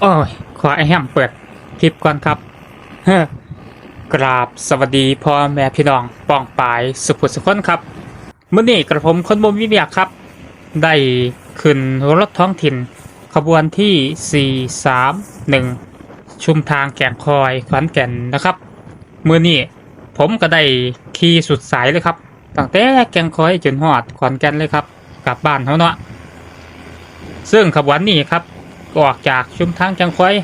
โอ้ยขอไอแฮมเปิดคลิปก่อนครับกราบสวัสดีพ่อแม่พี่น้องป้องปายสุภุสุคนครับเมื่อนี้กระผมคนบ่มวิเวียครับ ได้ขึ้นรถท้องถิ่น ขบวนที่ 431 ชุมทางแก่งคอยขอนแก่นนะครับเมื่อนี้ผมก็ได้ขี่สุดสายเลยครับตั้งแต่แก่งคอยจนหอดขอนแก่นเลยครับ กลับบ้านเขาเนาะซึ่งขบวนนี้ครับ ออกจากชุมทางจังคอย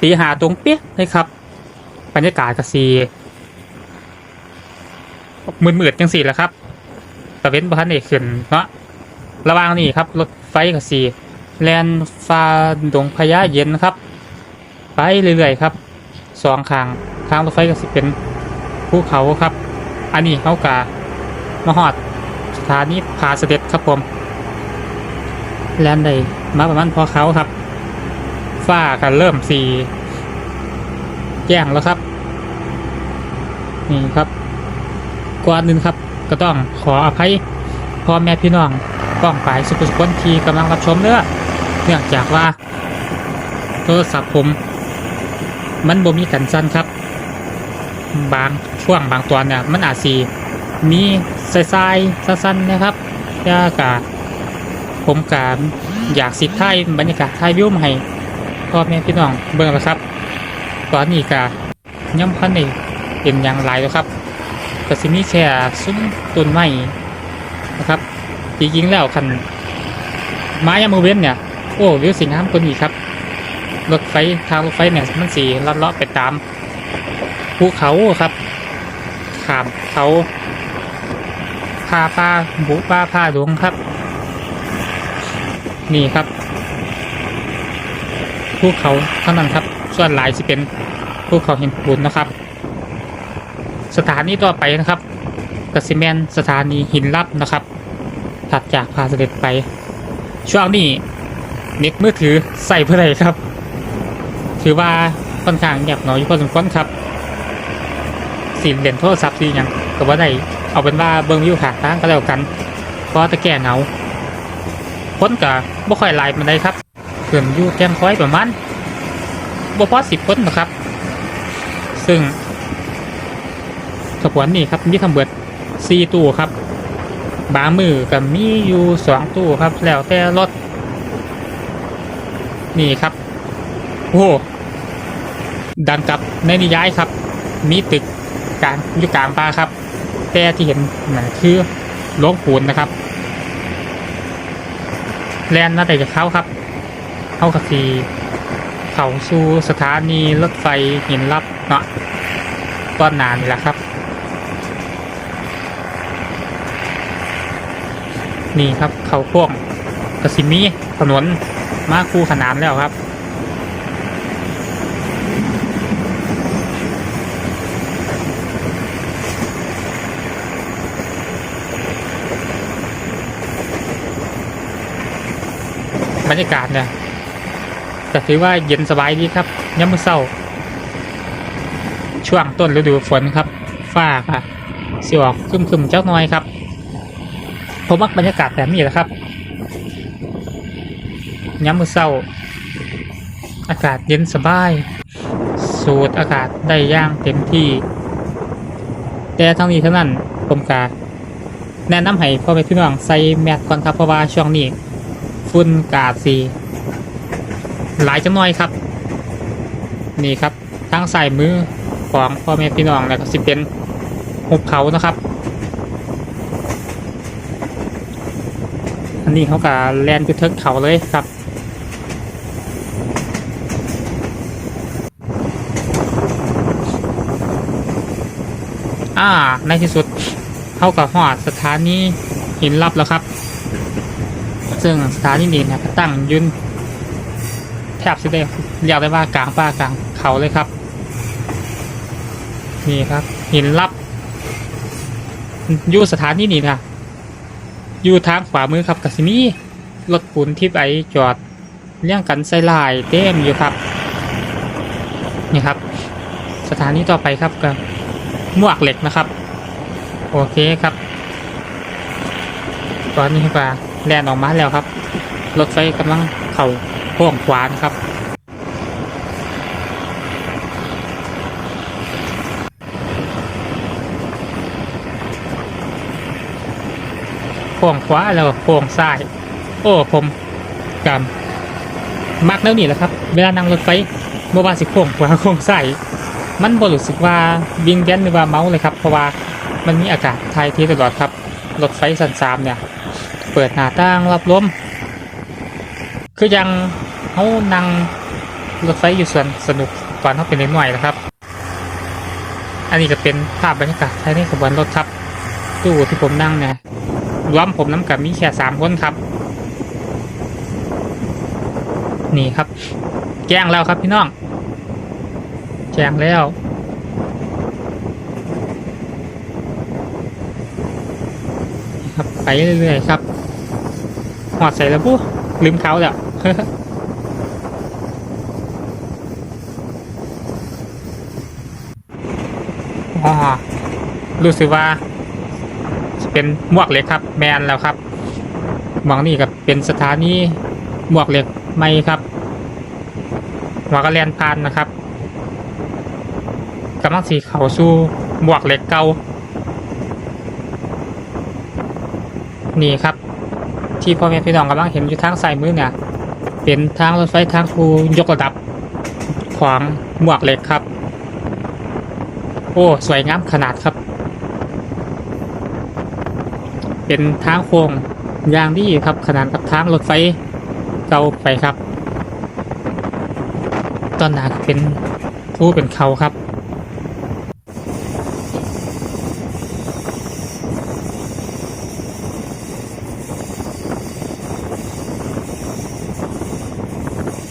ตีหาตรงเปี้ยเลยครับ บรรยากาศกสีมืดๆจังสี่แหละครับตะเว้นบ้านเอกขึ้นเนาะระว่างนี้ครับ รถไฟกสีแลนฟ้าดงพญาเย็นครับ ไปเรื่อยๆครับสองข้างทางรถไฟก็สิเป็นภูเขาครับ อันนี้เขากะมาหอดสถานีพาเสด็จครับผมแลนได้มาประมาณพอเขาครับ ฝ้ากันเริ่มสีแจ้งแล้วครับ นี่ครับก่อนหนึ่งครับ ก็ต้องขออภัยพ่อแม่พี่น้องป้องปายสุขสุขทีกำลังรับชมเนื้อเนื่องจากว่า โทรศัพท์ผม มันบ่มีกันสั้นครับ บางช่วงบางตอนเนี่ยมันอาจสีมีสายๆสั้นๆนะครับยากาศผมกาอยากสิถ่ายบรรยากาศถ่ายวิวให้ พ่อแม่พี่น้องเบิ่งแล้วครับ ตอนนี้กาย่ำพันนี่เป็นอย่างไรแล้วครับก็สิมีแค่ซุ้มต้นไม้นะครับจริงๆแล้วคันไม้ยามมือเว้นเนี่ยโอ้วิวสีงามกว่านี้ครับ รถไฟทางรถไฟเนี่ยมันสีลัดเลาะไปตามภูเขาครับขามเขาพาป้าบุป้าผ้าดวงครับ นี่ครับ ภูเขาเท่านั้นครับ ส่วนหลายสิเป็นภูเขาหินปูนนะครับ สถานีต่อไปนะครับกสิแมนสถานีหินลับนะครับ ถัดจากพาเสด็จไป ช่วงนี้เน็ตมือถือใส่เพื่ออะไรครับ ถือว่าค่อนข้างเงียบหน่อยอยู่พอสมควรครับสีเหรียญโทรศัพท์สีอย่างก็ว่าได้เอาเป็นว่าเบิ้งวิวขาตั้งก็แล้วกันเพราะตะแก่เหงาพ้นกับบ่ค่อยหลายมันได้ครับ พื่อนอยู่แกงค้อยประมาณบ่พอสิบคนนะครับ ซึ่งขบวนนี้ครับมีทำเบิดสี่ตู้ครับ บางมือกับมีอยู่สองตู้ครับ แล้วแต่รถนี่ครับ โอ้ดันกลับในนิยายครับ มีตึกกลางอยู่กลางป่าครับ แต่ที่เห็นนั่นคือโลงปูนนะครับ แลนน่าแต่จะเข้าครับ เข้ากับสีเขาสู่สถานีรถไฟหินลับเนาะตอนนานนี่แหละครับ นี่ครับเขาพ่วงกสิมีถนนมาคู่ขนานแล้วครับบรรยากาศเนี่ย แต่ถือว่าเย็นสบายดีครับย้ำมือเศร้า ช่วงต้นฤดูฝนครับ ฟ้าค่ะสีออกคึมๆเจ้าน้อยครับ ผมมักบรรยากาศแบบนี้แหละครับย้ำมือเศร้า อากาศเย็นสบาย สูดอากาศได้ย่างเต็มที่ แต่ทั้งนี้ทั้งนั้นผมกาแนะนำให้พ่อแม่พี่น้องใส่แมสก่อนครับเพราะว่าช่วงนี้ฝุ่นกาดสี หลายจังหน่อยครับ นี่ครับทางสายมือของพ่อแม่พี่น้องแล้วก็สิเป็นหุบเขานะครับ อันนี้เขากับแลนด์จุดเทิกเขาเลยครับอ่าในที่สุดเข้ากับหอดสถานีหินลับแล้วครับ ซึ่งสถานีนี้เนะตั้งยืน แทบจะได้เรียกได้ว่ากลางป่ากลางเขาเลยครับ นี่ครับหินลับอยู่สถานที่นี้นะอยู่ทางขวามือครับกัสิมีรถปูนที่ไปจอดเลี้ยงกันใส่ลายเต็มอยู่ครับนี่ครับ สถานีต่อไปครับกับมวกเหล็กนะครับ โอเคครับ ตอนนี้ก็แล่นออกมาแล้วครับ รถไฟกำลังเข่า ข้งควานครับข้องขวาแล้วก็ข้งซ้าย โอ้ผมกำมักแล้วนี่แหละครับ เวลานั่งรถไฟเมื่อวานสิข้วงขวาข้องซ้ายมันบรู้สึกว่าวิ่งแบนหรือว่าเมาเลยครับ เพราะว่ามันมีอากาศไทยที่ตลอดครับรถไฟสันสามเนี่ย เปิดหน้าต่างรับลมคือยัง เขานั่งรถไฟอยู่ส่วนสนุกตอนเขาเป็นเด็กหน่อยนะครับ อันนี้ก็เป็นภาพบรรยากาศภายในขบวนรถครับตู้ที่ผมนั่งเนี่ยรวมผมน้ำกับมีแค่สามคนครับ นี่ครับ แจ้งแล้วครับพี่น้อง แจ้งแล้วครับไปเรื่อยๆครับหอดใส่แล้วปุ๊ลืมเขาแล้ว อ๋อรู้สึกว่า เป็นมวกเหล็กครับ แมนแล้วครับมองนี่ก็เป็นสถานีมวกเหล็กไม่ครับหัวกระเรียนพานนะครับกำลังสีเขาสู้มวกเหล็กเก่านี่ครับ ที่พ่อแม่พี่น้องกำลังเห็นอยู่ทางซ้ายมือเนี่ย เป็นทางรถไฟทางคูยกระดับของหมวกเหล็กครับ โอ้ สวยงามขนาดครับ เป็นทางโค้งยางดีครับ ขนาดกับทางรถไฟเก่าไปครับ ตอนหนาก็เป็นผู้เป็นเขาครับ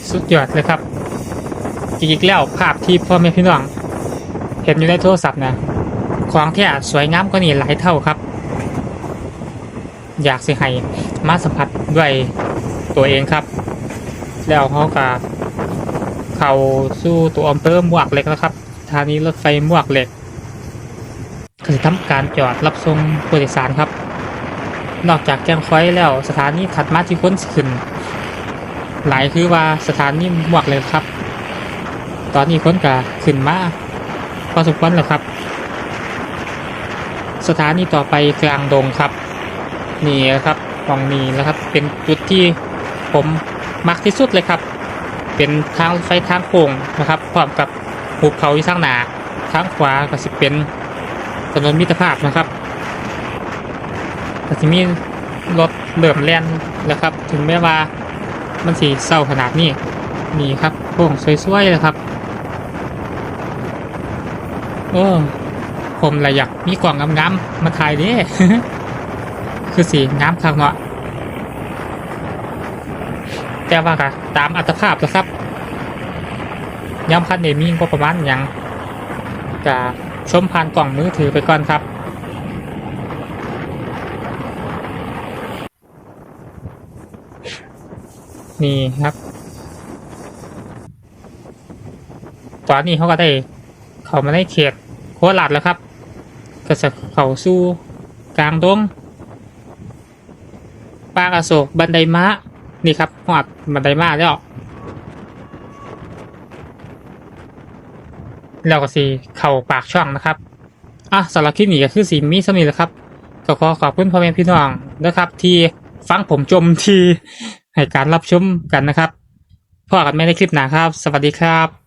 สุดยอดเลยครับ อีกแล้วภาพที่พ่อแม่พี่น้อง เห็นอยู่ในโทรศัพท์นะของที่อาจสวยงามกว่านี้หลายเท่าครับ อยากสิให้มาสัมผัสด้วยตัวเองครับ แล้วเขาก็เข้าสู่ตัวอำเภอมวกเหล็กแล้วครับสถานีรถไฟมวกเหล็กคือทำการจอดรับส่งผู้โดยสารครับ นอกจากแกงไฟแล้วสถานีถัดมาที่ค้นขึ้น หลายคือว่าสถานีมวกเหล็กครับ ตอนนี้ค้นก็ขึ้นมา พอสมควรแล้วครับ สถานีต่อไปกลางดงครับนี่นะครับตรงนี้แล้วครับ เป็นจุดที่ผมมักที่สุดเลยครับ เป็นทางรถไฟทางโค้งนะครับพร้อมกับภูเขาที่ข้างหนาทางขวาก็สิเป็นถนนมิตรภาพนะครับแต่ที่มีรถเริ่มแล่นแล้วครับ ถึงแม้ว่ามันสีเศร้าขนาดนี้นี่ครับโค้งสวยๆเลยครับ โอ้ผมเลยอยากมีกล่องงามๆมาถ่ายดิคือสีงามทางเนาะแต่ว่าก็ตามอัตภาพนะครับย้ำคันเดมีก็ประมาณหยังจะชมผ่านกล่องมือถือไปก่อนครับ นี่ครับตอนนี้เขาก็ได้ เข้ามาในเขตโคราชแล้วครับ ก็จะเข้าสู่กลางดงปางอโศกบันไดม้านี่ครับหอดบันไดม้าแล้วแล้วก็สีเข่าปากช่องนะครับ อะสำหรับคลิปนี้ก็คือสีมีสมีแหล้วครับ ก็ขอขอบคุณพ่อแม่พี่น้องนะครับ ที่ฟังผมจมทีให้การรับชมกันนะครับพอกันไม่ในคลิปหนาครับ สวัสดีครับ